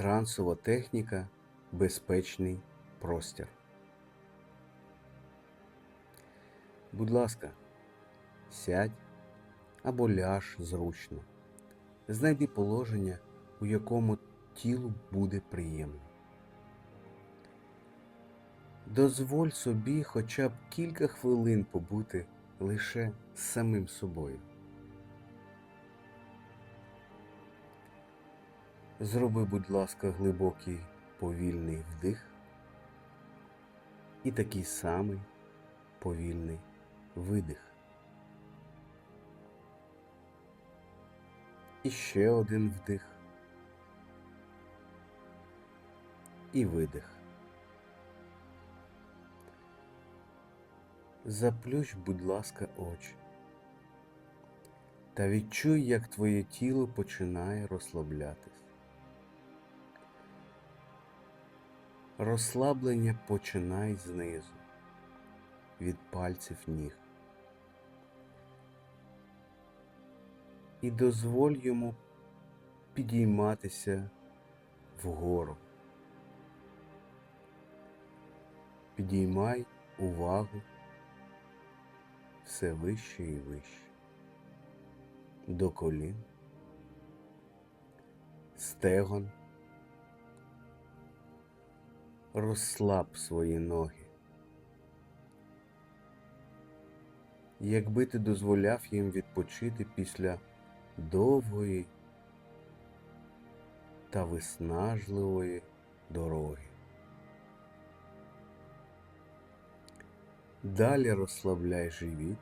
Трансова техніка безпечний простір. Будь ласка, сядь або ляж зручно. Знайди положення, у якому тілу буде приємно. Дозволь собі хоча б кілька хвилин побути лише з самим собою. Зроби, будь ласка, глибокий повільний вдих і такий самий повільний видих. І ще один вдих. І видих. Заплющ, будь ласка, очі. Та відчуй, як твоє тіло починає розслаблятись. Розслаблення починай знизу, від пальців ніг. І дозволь йому підійматися вгору. Підіймай увагу все вище і вище. До колін, стегон. Розслаб свої ноги. Якби ти дозволяв їм відпочити після довгої та виснажливої дороги. Далі розслабляй живіт,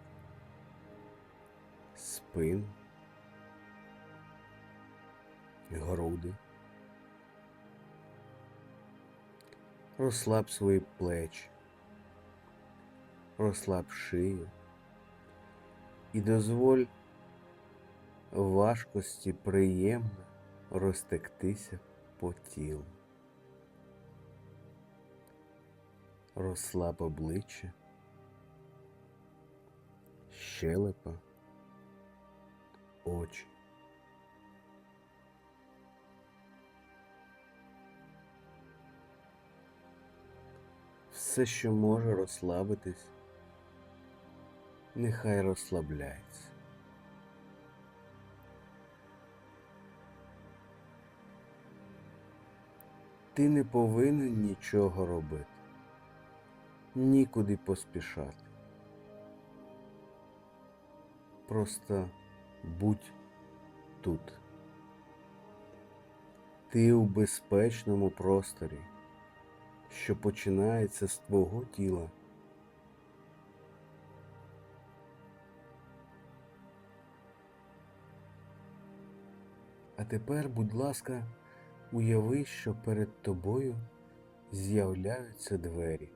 спину, груди. Розслаб свої плечі, розслаб шию і дозволь важкості приємно розтектися по тілу. Розслаб обличчя, щелепа, очі. Все, що може розслабитись, нехай розслабляється. Ти не повинен нічого робити, нікуди поспішати. Просто будь тут. Ти у безпечному просторі що починається з твого тіла. А тепер, будь ласка, уяви, що перед тобою з'являються двері.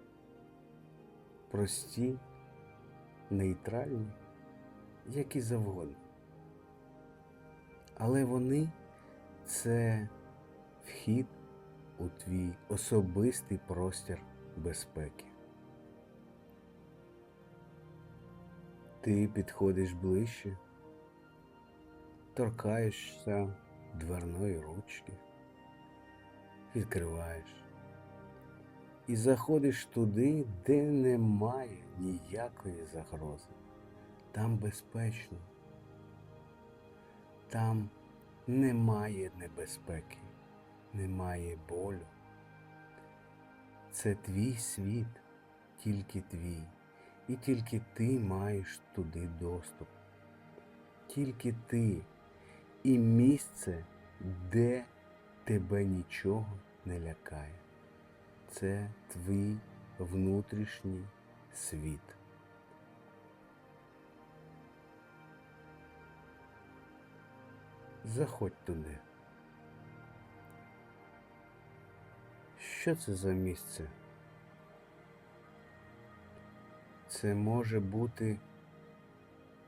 Прості, нейтральні, як і завгодно. Але вони це вхід у твій особистий простір безпеки. Ти підходиш ближче, торкаєшся дверної ручки, відкриваєш і заходиш туди, де немає ніякої загрози. Там безпечно, там немає небезпеки немає болю. Це твій світ, тільки твій, і тільки ти маєш туди доступ. Тільки ти і місце, де тебе нічого не лякає. Це твій внутрішній світ. Заходь туди. Що це за місце? Це може бути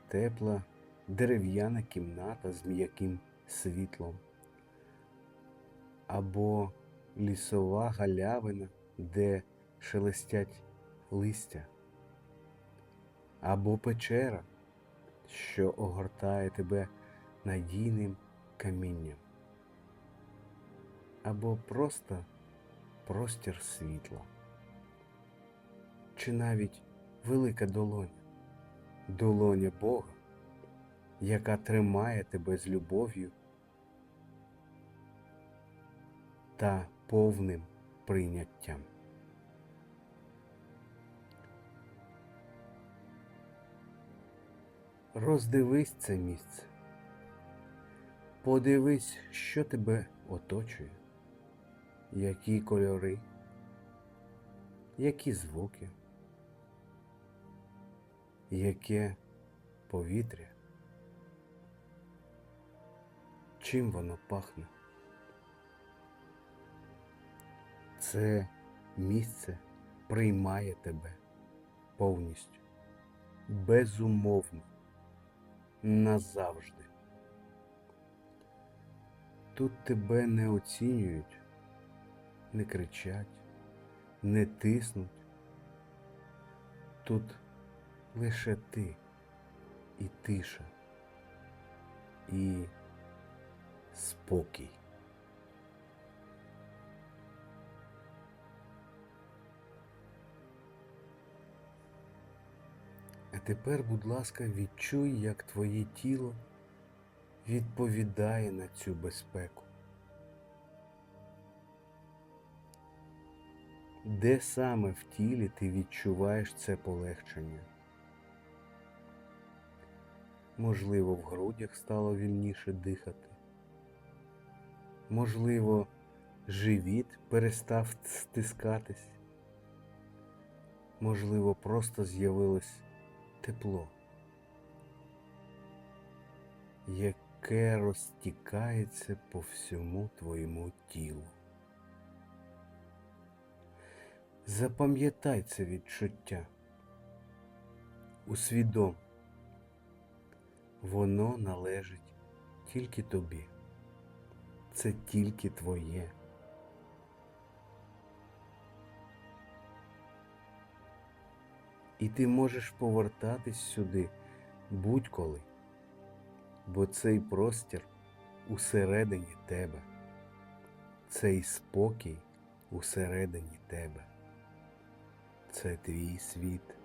тепла дерев'яна кімната з м'яким світлом, або лісова галявина, де шелестять листя, або печера, що огортає тебе надійним камінням. або просто простір світла, чи навіть велика долоня, долоня Бога, яка тримає тебе з любов'ю та повним прийняттям. Роздивись це місце. Подивись, що тебе оточує, які кольори, які звуки, яке повітря, чим воно пахне. Це місце приймає тебе повністю, безумовно, назавжди. Тут тебе не оцінюють, не кричать, не тиснуть. Тут лише ти і тиша, і спокій. А тепер, будь ласка, відчуй, як твоє тіло відповідає на цю безпеку. Де саме в тілі ти відчуваєш це полегшення? Можливо, в грудях стало вільніше дихати. Можливо, живіт перестав стискатись. Можливо, просто з'явилось тепло, яке розтікається по всьому твоєму тілу. Запам'ятай це відчуття. Усвідом, воно належить тільки тобі. Це тільки твоє. І ти можеш повертатись сюди будь-коли, бо цей простір усередині тебе, цей спокій усередині тебе. Це твій світ.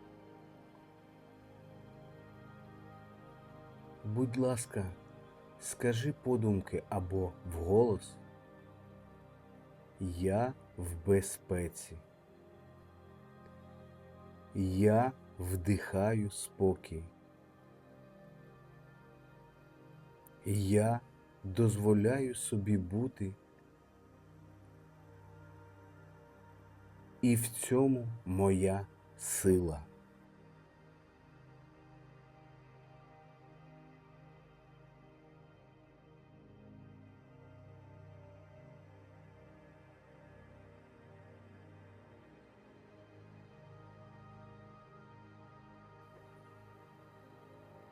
Будь ласка, скажи подумки або вголос Я в безпеці. Я вдихаю спокій. Я дозволяю собі бути. І в цьому моя сила.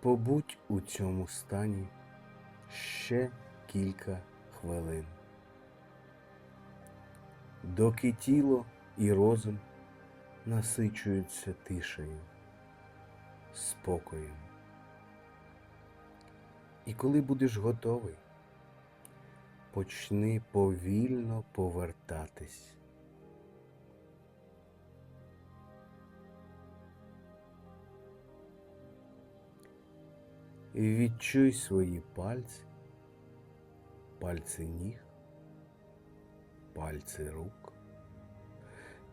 Побудь у цьому стані ще кілька хвилин, доки тіло і розум насичуються тишею, спокоєм. І коли будеш готовий, почни повільно повертатись. І відчуй свої пальці, пальці ніг, пальці рук.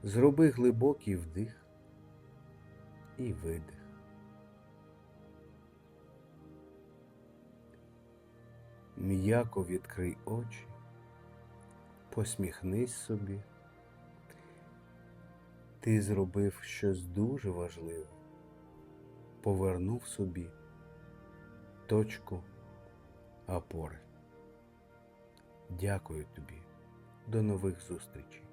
Зроби глибокий вдих і видих. М'яко відкрий очі, посміхнись собі. Ти зробив щось дуже важливе, повернув собі точку опори. Дякую тобі. До нових зустрічей.